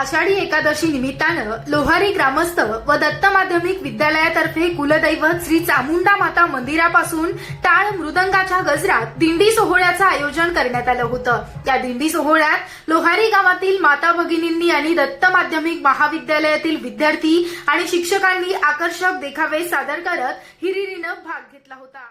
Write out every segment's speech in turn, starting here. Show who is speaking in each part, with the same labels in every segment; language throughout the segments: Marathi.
Speaker 1: आषाढी एकादशी निमित्तानं लोहारी ग्रामस्थ व दत्त माध्यमिक विद्यालयातर्फे कुलदैवत श्री चामुंडा माता मंदिरापासून टाळ मृदंगाच्या गजरात दिंडी सोहळ्याचं आयोजन करण्यात आलं होतं. या दिंडी सोहळ्यात लोहारी गावातील माता भगिनींनी आणि दत्त माध्यमिक महाविद्यालयातील विद्यार्थी आणि शिक्षकांनी आकर्षक देखावे सादर करत हिरिरीनं भाग घेतला होता.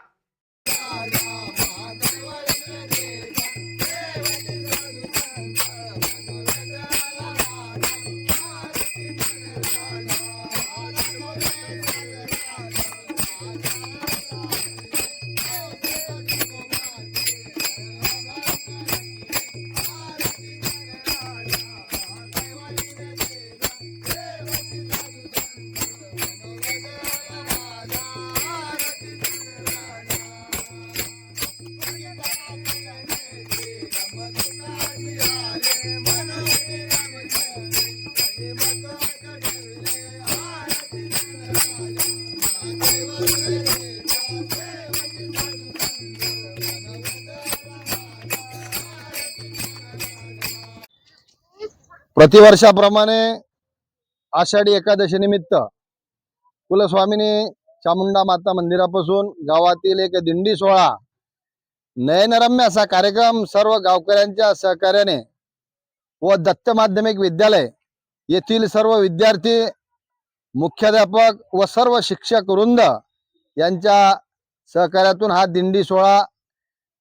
Speaker 2: प्रतिवर्षाप्रमाणे आषाढी एकादशीनिमित्त कुलस्वामिनी चामुंडा माता मंदिरापासून गावातील एक दिंडी सोहळा नयनरम्य असा कार्यक्रम सर्व गावकऱ्यांच्या सहकार्याने व दत्त माध्यमिक विद्यालय येथील सर्व विद्यार्थी मुख्याध्यापक व सर्व शिक्षक वृंद यांच्या सहकार्यातून हा दिंडी सोहळा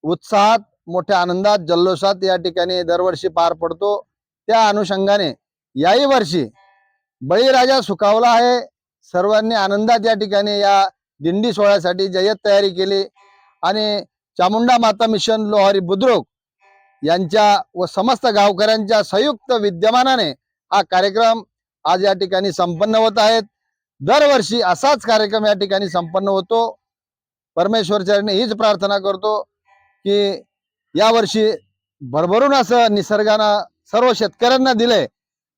Speaker 2: उत्साहात मोठ्या आनंदात जल्लोषात या ठिकाणी दरवर्षी पार पडतो. त्या अनुषंगाने याही वर्षी बळीराजा सुखावला आहे. सर्वांनी आनंदात या ठिकाणी या दिंडी सोहळ्यासाठी जय्यत तयारी केली आणि चामुंडा माता मिशन लोहारी बुद्रुक यांच्या व समस्त गावकऱ्यांच्या संयुक्त विद्यमानाने हा कार्यक्रम आज या ठिकाणी संपन्न होत आहेत दरवर्षी असाच कार्यक्रम या ठिकाणी संपन्न होतो. परमेश्वर हीच प्रार्थना करतो की यावर्षी भरभरून असं निसर्गानं सर्व शेतकऱ्यांना दिले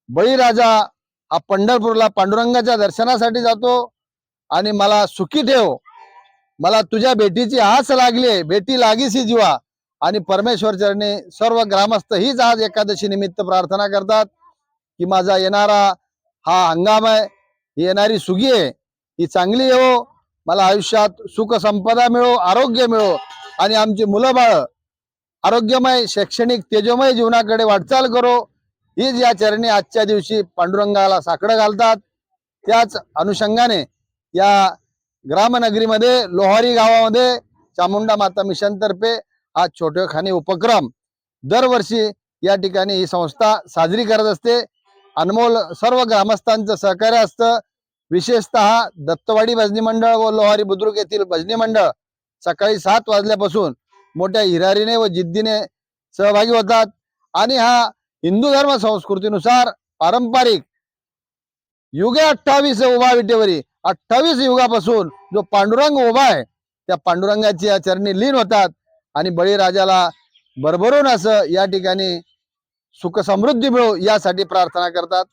Speaker 2: बळीराजा हा पंढरपूरला पांडुरंगाच्या दर्शनासाठी जातो आणि मला सुखी ठेव. मला तुझ्या भेटीची आस लागली भेटी लागीसी जीवा. आणि परमेश्वर चरणी सर्व ग्रामस्थ हीच आज एकादशी निमित्त प्रार्थना करतात की माझा येणारा हा हंगाम आहे. ही येणारी सुगी आहे. ही चांगली येवो. मला आयुष्यात सुख संपदा मिळो आरोग्य मिळो आणि आमची मुलं बाळ आरोग्यमय शैक्षणिक तेजोमय जीवनाकडे वाटचाल करो. हीच या चरणी आजच्या दिवशी पांडुरंगाला साकडं घालतात. त्याच अनुषंगाने या ग्रामनगरीमध्ये लोहारी गावामध्ये चामुंडा माता मिशन तर्फे हा छोटेखानी उपक्रम दरवर्षी या ठिकाणी ही संस्था साजरी करत असते. अनमोल सर्व ग्रामस्थांचं सहकार्य असतं. विशेषतः दत्तवाडी भजनी मंडळ व लोहारी बुद्रुक येथील भजनी मंडळ सकाळी सात वाजल्यापासून मोठ्या हिरारीने व जिद्दीने सहभागी होतात. आणि हा हिंदू धर्म संस्कृतीनुसार पारंपरिक युगे अठ्ठावीस उभा विटेवरी अठ्ठावीस युगापासून जो पांडुरंग उभा आहे त्या पांडुरंगाची या चरणी लीन होतात आणि बळीराजाला भरभरून असं या ठिकाणी सुख समृद्धी मिळो यासाठी प्रार्थना करतात.